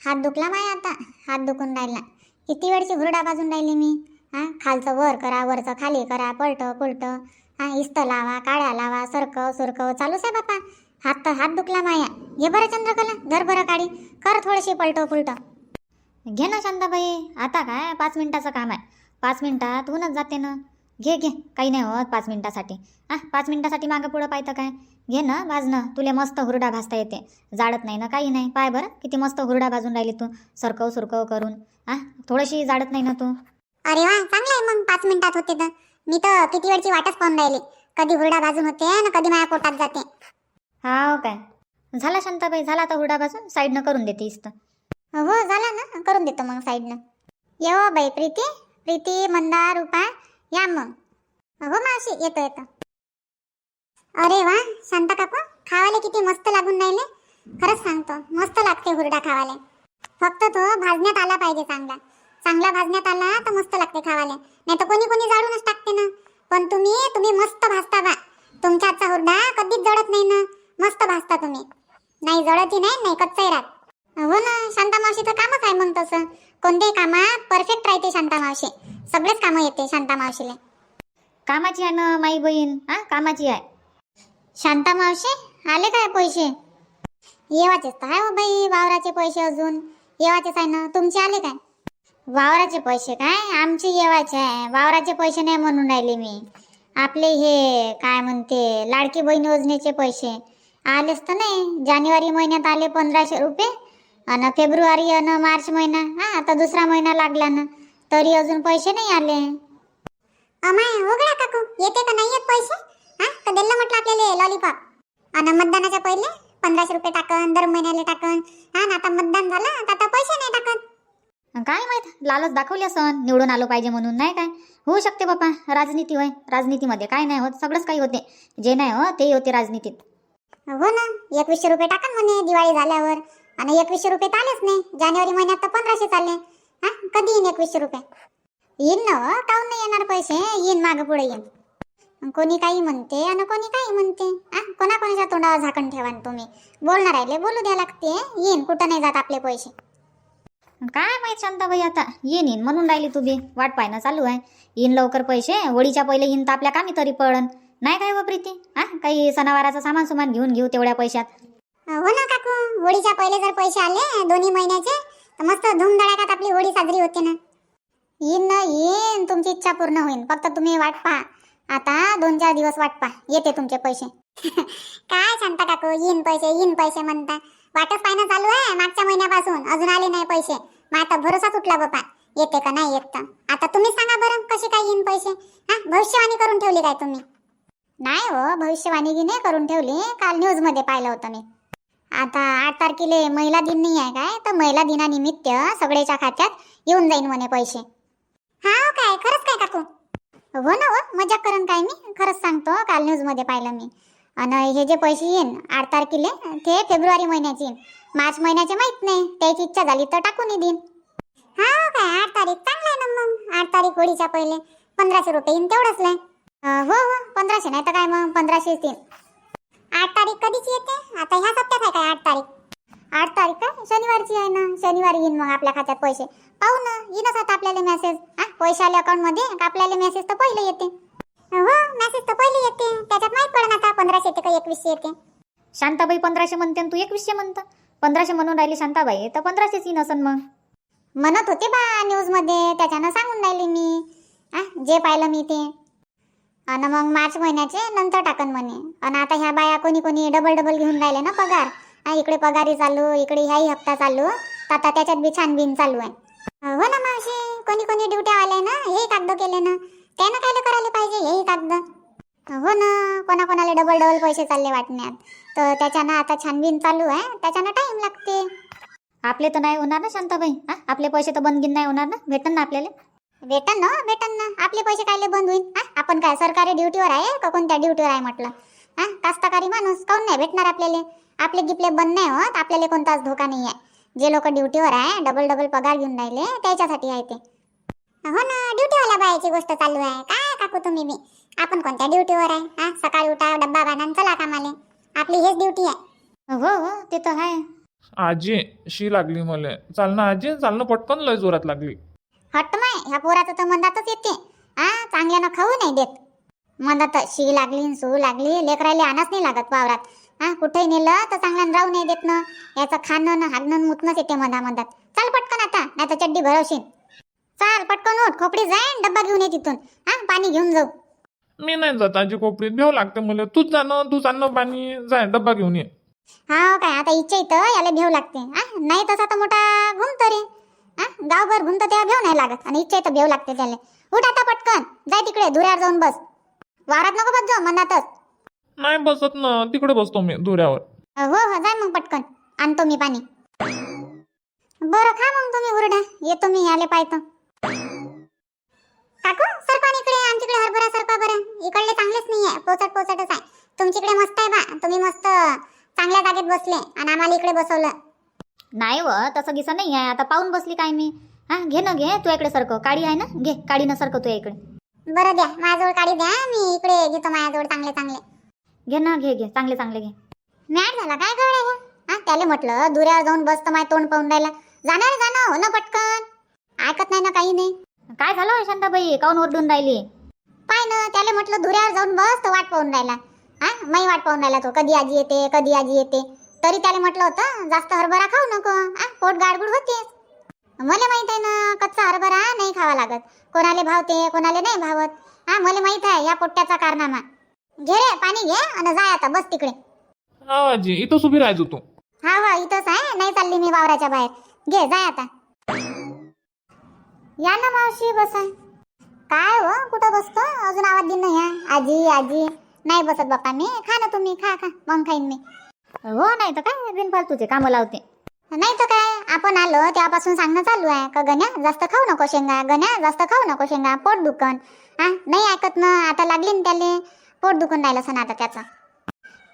हात दुखला माय आता. हात दुखून राहिला. किती वेळची हुरडा बाजून राहिली मी? हा खालचं वर करा वरचं खाली करा पलट पुलट. हा इस्त लावा काळ्या लावा सरकव सुरकव चालूच आहे बापा. हात तर हात दुखला माया. घे बरं चंद्रकला. धर बरं काढी कर थोडीशी पलटो पुलट. घे ना शांताबाई. आता काय? पाच मिनिटाचं काम आहे. पाच मिनिटात होऊनच जाते ना. घे घे. काही नाही होत पाच मिनिटासाठी. हा पाच मिनिटासाठी मागं पुढं पाहतं काय? घे ना भाजणं तुले मस्त हुरडा भाजता येते. जाडत नाही ना काही नाही. पाय बरं किती मस्त हुरडा भाजून राहिली तू. सरकव सुरकव करून. हा थोडीशी जाडत नाही ना तू? अरे वा चांगलं आहे मग. पाच मिनिटात होते तर. मी तर किती वेळची वाटच पाहून राहिली. कधी हुरडा भाजून होते आणि कधी माझ्या पोटात जाते. हा काय? झाला शांताबाई झाला आता हुरडा भाजून. साईडनं करून देते इस्त. हो झाला ना. करून देतो मग साईडनं. येव बाई प्रीती. प्रीती मंदा रुपा. या मग. अगो मावशी येतो येतो. अरे वा शांता काकू खावाले किती मस्त लागून राहिले. खरंच सांगतो मस्त लागते हुरडा खावाले. फक्त तो भाजण्यात आला पाहिजे चांगला. चांगला भाजण्यात आला तर मस्त लागते खावाले. नाही तर कोणी कोणी जाळूनच टाकते ना. पण तुम्ही तुम्ही मस्त भाजता बा. तुमच्या आजचा हुरडा कधीच जळत नाही ना. मस्त भाजता तुम्ही. नाही जळतही नाही नाही कच्चाही राहत. हो ना शांता मावशीचं कामच आहे मग तसं. कोणत्याही कामात परफेक्ट राहते शांता मावशी. सगळेच कामं येते शांता मावशीला. कामाची आहे ना माई बहीण? हा कामाची आहे. शांता मावशी आले काय पैसे? येवाचेच तर आहे हो बाई वावराचे पैसे अजून. येवाचेच आहे ना तुमचे आले काय? वावराचे पैसे काय? आमचे येवाचे आहे. वावराचे पैसे नाही म्हणून राहिले मी. आपले हे काय म्हणते लाडकी बहीण योजनेचे पैसे. आलेच तर नाही. जानेवारी महिन्यात आले पंधराशे रुपये. आणि फेब्रुवारी आणि मार्च महिना हा आता दुसरा महिना लागला ना तरी अजून पैसे नाही आले. अमाय हो काकू येते का नाही येत पैसे? हा का दिलं म्हटलं आपल्याला लॉलीपॉप आणि मतदानाच्या पहिले पंधराशे रुपये टाकन दर महिन्याला टाकन. हा ना आता मतदान झालं आता आता पैसे नाही टाकत. काय माहीत लालच दाखवली असं निवडून आलो पाहिजे म्हणून नाही काय? होऊ शकते बापा राजनीती होय राजनीतीमध्ये काय नाही होत सगळंच काही होते. जे नाही हो ते होते राजनीतीत. हो ना एकवीसशे रुपये टाकन म्हणे दिवाळी झाल्यावर. आणि एकवीसशे रुपये तर आलेच नाही. जानेवारी महिन्यात तर पंधराशे चालले. हा? कधी येईन एकवीसशे रुपये? येईन ना हो काहून नाही येणार पैसे? येईन मागं पुढे येईन. कोणी काही म्हणते आणि कोणी काही म्हणते. हा? कोणाकोणाच्या तोंडावर झाकण ठेवा न तुम्ही. बोलणार राहिले बोलू द्या लागते. येईन कुठं नाही जात आपले पैसे. काय माहीत शांताबाई आता? येईन येईन म्हणून राहिली तू बी. वाट पाहणं चालू आहे. येईन लवकर पैसे. होळीच्या पहिले येईन तर आपल्या कामी तरी पळण नाही काय व प्रीती? हा? काही सणावाराचं सामान सुमान घेऊन घेऊ तेवढ्या पैशात. हो ना काकू. होळीच्या पहिले जर पैसे आले दोन्ही महिन्याचे तर मस्त धूमधडाक्यात आपली होळी साजरी होते ना. येईन ना येईन. तुमची इच्छा पूर्ण होईल फक्त तुम्ही वाट पहा. आता दोन चार दिवस वाट पहा. येते तुमचे पैसे. काय सांगता काकू? येईन पैसे येईन पैसे म्हणता. वाटच पाहणं चालू आहे मागच्या महिन्यापासून. अजून आले नाही पैसे. मग आता भरोसा सुटला बापा. येते का नाही येत तर. आता तुम्ही सांगा बरं कसे काय येईन पैसे? हा? भविष्यवाणी करून ठेवली काय तुम्ही? नाही हो भविष्यवाणी की नाही करून ठेवली. काल न्यूजमध्ये पाहिलं होतं मी. आता आठ तारखेला महिला दिन नाही आहे काय? तर महिला दिनानिमित्त सगळ्याच्या खात्यात येऊन जाईन म्हणे पैसे. हा हो काय? खरंच काय काकू? हो ना हो मजा करून काय मी? खरंच सांगतो काल न्यूजमध्ये पाहिलं मी. आणि हे जे पैसे येईन आठ तारखेला ते फेब्रुवारी महिन्याचे येईन. मार्च महिन्याचे माहीत नाही त्याची इच्छा झाली तर टाकून देईन. हा हो काय? आठ तारीख चांगला आहे ना मग. आठ तारीख होळीच्या पहिले. पंधराशे रुपये येईन तेवढंच लय. हो हो पंधराशे नाही तर काय मग? पंधराशे येतील आठ तारीख कधीची येते? आता ह्या सप्त्यात आहे काय आठ तारीख? आठ तारीख का? शनिवारची आहे ना. शनिवारी येईन मग आपल्या खात्यात पैसे. पाहू ना. येईनच आता आपल्याला मेसेज हा? पैसे आले अकाउंटमध्ये? का आपल्याला मेसेज तर पहिले येते? हो मेसेज तर पहिले येते. त्याच्यात माहीत पडेल आता. पंधराशे येते का एकवीसशे येते? शांताबाई पंधराशे म्हणते आणि तू एकवीसशे म्हणतं. पंधराशे म्हणून राहिली शांताबाई तर पंधराशेच येईन असन मग. म्हणत होते बा न्यूजमध्ये. त्याच्यानं सांगून राहिली मी. आ, जे पाहिलं मी ते. आणि मग मार्च महिन्याचे नंतर टाकन म्हणे. आणि आता ह्या बाया कोणी कोणी डबल डबल घेऊन राहिले ना पगार. हा, इकडे पगारी चालू इकडे ह्याही हप्ता चालू. तर आता त्याच्यात बी छानबीन चालू आहे. हो ना मावशी कोणी कोणी ड्युट्या आले ना हे कागद केले ना. त्यानं काय करायला पाहिजे हेही कागद? हो ना कोणाकोणाला डबल डबल पैसे चालले वाटण्यात. तर त्याच्यानं आता छानबीन चालू आहे त्याच्यानं टाइम लागते. आपले तर नाही होणार ना शांताबाई. हा आपले पैसे तर बंदगीन नाही होणार ना? भेटन ना आपल्याला? भेटन ना भेटन ना. आपले पैसे कायले बंद होईल हा आपण काय सरकारी ड्युटीवर आहे का कोणत्या ड्युटीवर आहे म्हटलं? हा कास्तकारी माणूस काऊन नाही भेटणार आपल्याला? आपले गिपले बंद नाही होत आपल्याला कोणताच धोका नाही आहे. जे लोक ड्युटीवर आहे डबल डबल पगार घेऊन राहिले त्याच्यासाठी आहे ते. हो ना ड्युटीवाल्या बायाची गोष्ट चालू आहे. काय काकू तुम्ही बी? आपण कोणत्या ड्युटीवर आहे? हा सकाळी उठा डब्बा बांधा चला कामाले. आपली हेच ड्युटी आहे. हो हो ते तर आहे. आजी शी लागली मला. चाल ना आजी चाल ना पटकन लय जोरात लागली. हट्ट माय ह्या पोराचं तर मंदातच येते. आ चांगल्यानं खाऊ नाही देत. मंदात शी लागली सू लागली लेकरायला आणाच नाही लागत वावरात. हा कुठेही नेलं तर चांगल्यानं राहू नाही देत ना. याचं खाणं न हागणं न मुतणंच येते मधा मंदात. चाल पटकन आता नाही तर चड्डी भरवशील चाल पटकन उठ खोपडी जाईन डब्बा घेऊन ये तिथून. हा पाणी घेऊन जाऊ. मी नाही जात आजी कोपरीत भेव लागते मला तूच जाणं तूच आणणं पाणी जाय डब्बा घेऊन ये. हा काय आता इच्छा इथं याला भेव लागते. हा नाही तसा तर मोठा घुमतो रे हा? गावभर घुमतो तेव्हा भेव नाही लागत. आणि इच्छा इथं भेव लागते त्याला. उठ आता पटकन. जाय तिकडे धुऱ्यावर जाऊन बस. वावरात नको बस जाऊ मनातच. नाही बसत ना. तिकडे बसतो मी धुऱ्यावर. हो हो जाय मग पटकन. आणतो मी पाणी. बरं खा मग तुम्ही हुरडा येतो मी याले पाहतो काकू सरपण इकडे आमच्याकडे हरभरा सरपा बरं. इकडले चांगलेच नाही आहे पोचट पोचटच आहे. तुमच्याकडे मस्त आहे बा. तुम्ही मस्त चांगल्या जागेत बसले आणि आम्हाला इकडे बसवलं. नाही व तसं गिसं नाही आहे. आता पाहून बसली काय मी. हा घे ना घे. तू इकडे सारखं काडी आहे ना? घे. काडी ना सारखं तू इकडे. बरं द्या. माझ्याजवळ काढी द्या. मी इकडे घेतो माझ्याजवळ चांगले चांगले. घे ना घे घे. चांगले चांगले घे. मॅट झाला काय गळ ह्या हा? त्याला म्हटलं दुऱ्यावर जाऊन बसतं माय तोंड पाहून राहिला. जाणार जाणं हो ना पटकन. ऐकत नाही ना काही नाही. काय झालं हो शांताबाई? काऊन ओरडून राहिली? पाय ना त्याला म्हटलं धुऱ्यावर जाऊन बस तर वाट पाहून राहिला. हा मै वाट पाहून राहिला तो. कधी आजी येते कधी आजी येते. तरी त्याला म्हटलं होतं जास्त हरभरा खाऊ नको हा पोट गाडगुड होते मला माहीत आहे ना कच्चा हरभरा नाही खावा लागत. कोणाले भावते कोणाले नाही भावत. हा मला माहीत आहे या पोट्याचा कारनामा. घे रे पाणी घे आणि जाय आता बस तिकडे. हा आजी इथंच उभी राहायचो तू. हा हा इथंच आहे नाही चालली मी वावराच्या बाहेर. घे जाय आता. या ना मावशी बसा. काय हो कुठं बसतो? अजून आवाज दिन ह्या. आजी आजी. नाही बसत बाप्पा मी. खा ना तुम्ही खा खा. मग खाईन मी. हो नाही तर काय? बिनफालतूचे कामं लावते. नाही तर काय? आपण आलो तेव्हापासून सांगणं चालू आहे. का गण्या जास्त खाऊ नको शेंगा. गण्या जास्त खाऊ नको शेंगा. पोट दुखन. हा नाही ऐकत ना. आता लागली ना त्याले. पोट दुखून राहिलं सण आता त्याचं.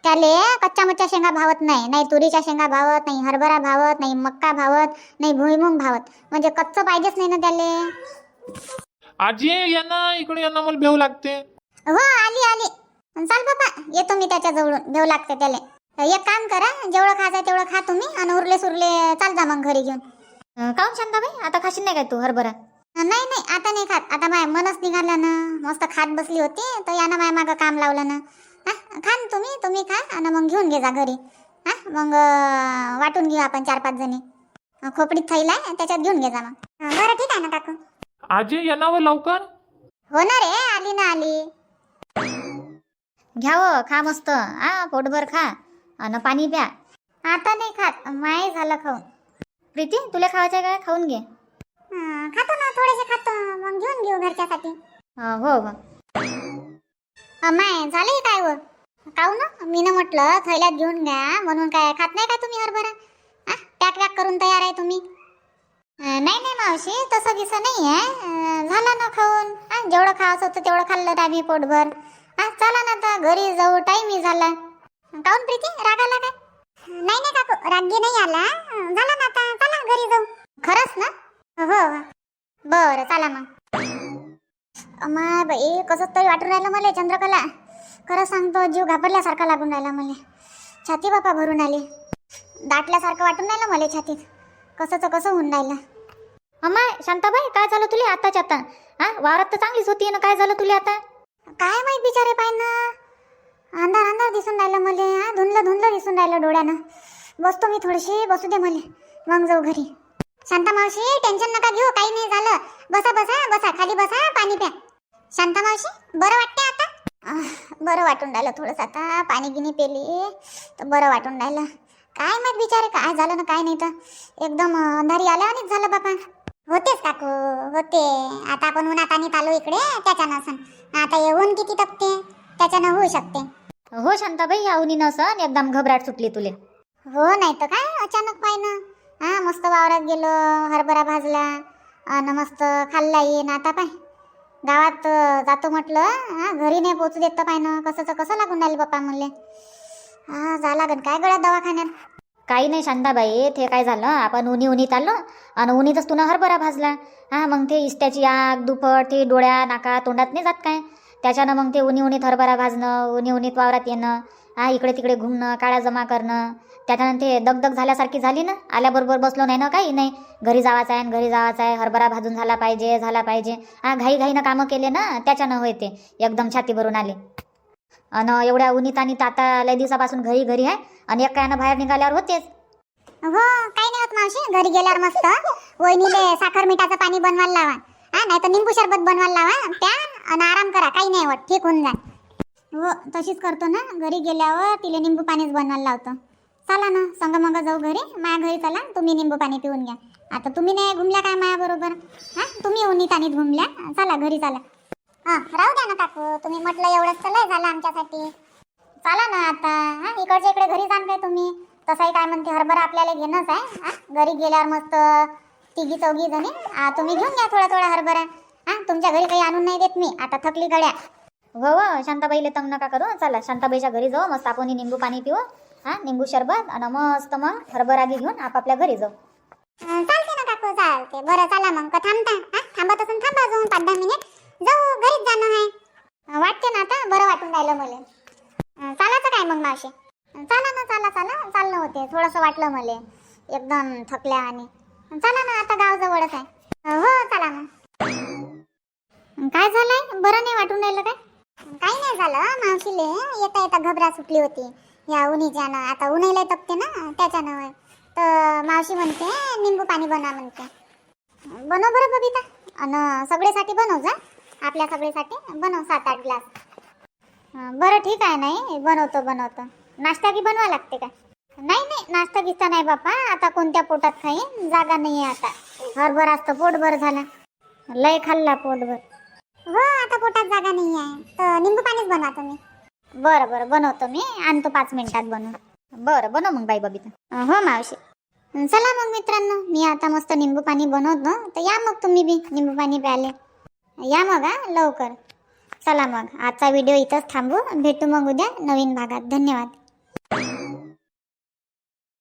त्याले कच्च्या मच्च्या शेंगा भावत नाही. नाही तुरीच्या शेंगा भावत नाही हरभरा भावत नाही मक्का भावत नाही भुईमुंग भावत. म्हणजे कच्चं पाहिजेच नाही ना त्याले. आजी या ना इकडे या ना मला भेव लागते. हो आली आली. चाल बाबा येतो मी त्याच्या जवळून देऊ लागते त्याले. एक काम करा जेवढं खायचं तेवढं खा तुम्ही आणि उरले सुरले चाल जा मग घरी घेऊन. काऊन शांताबाई? आता खाशील नाही काय तू हरभरा? नाही नाही आता नाही खात. आता माय मनच निघालं ना. मस्त खात बसली होती तर यानं माय मागं काम लावलं ना. हा खा ना तुम्ही तुम्ही खा आणि मग घेऊन घे जा घरी. हा मग वाटून घेऊ आपण चार पाच जणी. खोपडीत थैला आहे, त्याच्यात घेऊन घे जा मग. बरं ठीक आहे ना काकू. आजी या ना व लवकर? हो ना रे आली ना आली. घ्या हो खा मस्त. हा पोटभर खा. आणि पाणी प्या. आता नाही खात माय झालं खाऊन. प्रीती तुला खावायचं काय खाऊन घे. खातो ना थोडेसे खातो. मग घेऊन घेऊ घरच्यासाठी. अं, हो हो. अमाय झालंय काय व? काऊ ना. मी ना म्हटलं थैल्यात घेऊन घ्या. म्हणून काय खात नाही काय तुम्ही हरभरा? पॅक पॅक करून तयार आहे तुम्ही. अं, नाही नाही मावशी तसं गिसं नाही आहे झालं ना खाऊन. जेवढं खायचं होतं तेवढं खाल्लं आम्ही पोटभर. हा चला ना आता घरी जाऊ. टाईमही झाला. काऊन प्रीती राग आला काय? नाही नाही काकू रागी नाही आला. झालं ना आता चला घरी जाऊ. खरंच ना? हो, हो. बरं चला मग. अमाय बाई कसं तरी वाटून राहिलं मला चंद्रकला. खरं सांगतो जीव घाबरल्यासारखा लागून राहिला मला. छाती बापा भरून आली. दाटल्यासारखं वाटून राहिलं मला छातीत. कसंच कसं होऊन राहिलं. अम्मा शांताबाई काय झालं तुला आताच्या आता? हा वावरात तर चांगलीच होती ना काय झालं तुला आता? काय माहीत बिचारे पाय ना अंधार अंधार दिसून राहिलं मले हा धुंदलं धुंदलं दिसून राहिलं डोळ्यानं. बसतो मी थोडीशी बसू दे मला. मग जाऊ घरी. शांता मावशी टेन्शन नका घेऊ काही नाही झालं. बसा बसा बसा खाली बसा पाणी प्या. शांता मावशी बरं वाटते आता? बरं वाटून राहिलं थोडंसं आता. पाणी गिनी पेली तर बरं वाटून राहिलं. काय माहीत बिचारे काय झालं ना काय नाही तर. एकदम अं, अंधारी आल्यावानीच झालं बाबा होतेच काकू होते. आता आपण उन्हात आणि आलो इकडे त्याच्यानं असं आता येऊन किती तपते? त्याच्यानं होऊ शकते. हो शांताबाई या उन्हीनं असं एकदम घबराट सुटली तुले. हो नाही तर काय अचानक पाय ना हा मस्त वावरात गेलो हरभरा भाजला अन मस्त खाल्ला येईन आता पाय. गावात जातो म्हटलं हा घरी नाही पोचू देत पाय ना कसंच कसं लागून राहिलं बाप्पा म्हणले. हा जा लागन काय गळ्यात दवाखान्यात? काही नाही शांताबाई ते काय झालं आपण उन्ही उन्हीत आलो आणि उन्हीतच तुला हरभरा भाजला. हा मग ते इष्ट्याची आग दुफट ते डोळ्या नाका तोंडात नाही जात काय? त्याच्यानं मग ते उन्ही उन्हीत हरभरा भाजणं उन्ही उन्हीत वावरात येणं हा इकडे तिकडे घुमणं काळ्या जमा करणं. त्याच्यानंतर ते दगदग झाल्यासारखी झाली ना? आल्याबरोबर बसलो नाही ना काही? नाही. घरी जावाचं आहे आणि घरी जावाचं आहे. हरभरा भाजून झाला पाहिजे झाला पाहिजे. हा घाई घाईनं कामं केले ना? त्याच्यानं होय ते. एकदम छाती भरून आले. अन एवढ्या उन्हीत आणि आता लय दिवसापासून घरी घरी आहे आणि एक कायानं बाहेर निघाल्यावर होतेच. हो काही नाही होत मावशी. घरी गेल्यावर मस्त. वहिनीले साखर मिठाचं पाणी बनवायला लावा. हा नाही तर निंबू सरबत बनवायला लावा. त्या आणि आराम करा काही नाही होत ठीक होऊन जा हो तशीच करतो ना घरी गेल्यावर तिला निंबू पाणीच बनवायला लावतो. चला ना संग मग जाऊ घरी माया घरी चला तुम्ही निंबू पाणी पिऊन घ्या. आता तुम्ही नाही घुमल्या काय माया हां तुम्ही उन्ही आणि घुमल्या चला घरी चला. हां राहू द्या ना काकू तुम्ही म्हटलं एवढंच चला झालं आमच्यासाठी. चला ना आता हां इकडच्या इकडे घरी जाण काय तुम्ही? तसाही काय म्हणते हरभरा आपल्याला घेणंच आहे हा घरी गेल्यावर मस्त तिघी चौघी जणी तुम्ही घेऊन घ्या थोडा थोडा हरभरा. हा तुमच्या घरी काही आणून नाही देत मी. आता थकली गड्या. हो हो शांताबाईले तंग नका करू. चला शांताबाईच्या घरी जाऊ. मस्त आपण निंबू पाणी पिऊ. हा निंबू सरबत आणि मस्त मग हरभरा घेऊन आपापल्या घरी जाऊ. चालते ना काकू चालते बरं चला मग. का थांबता हा? थांबत असून थांबा जाऊन पाच दहा मिनिट. जाऊ घरीच जाणं आहे. वाटते ना आता? बरं वाटून राहिलं मला. चालायचं काय मग मावशी? चला ना चला चला. चालणं होते. थोडंसं वाटलं मला. एकदम थकल्या आणि. चला ना आता गाव जवळच आहे. हो चला मग. काय झालंय? बरं नाही वाटून राहिलं काय? काही नाही झालं मावशीले. येता येता घबरा सुटली होती. या उन्हीच्यानं. आता उन्हायला तपते ना त्याच्यानं. होय. तर मावशी म्हणते निंबू पाणी बनवा म्हणते. बनव बरं बबिता. अन सगळेसाठी बनव जा. आपल्या सगळेसाठी बनव सात आठ ग्लास. बरं ठीक आहे नाही. बनवतो बनवतो. नाश्ता की बनवा लागते का नाही नाही. नाश्ता गिस्ता नाही बापा. आता कोणत्या पोटात खाईन? जागा नाही आहे आता. हरभर असतं पोटभर झाला. लय खाल्ला पोटभर. हो आता पोटात जागा नाही आहे तर निंबू पाणीच बनवा तुम्ही. बरं बरं बनवतो मी. आणतो पाच मिनिटात बनवून. बरं बनव मग बाई बबिता. हो मावशी. चला मग मित्रांनो मी आता मस्त निंबू पाणी बनवतो. तर या मग तुम्ही बी निंबू पाणी प्याले. या मग हा लवकर. चला मग आजचा व्हिडिओ इथंच थांबू. भेटू मग उद्या नवीन भागात. धन्यवाद.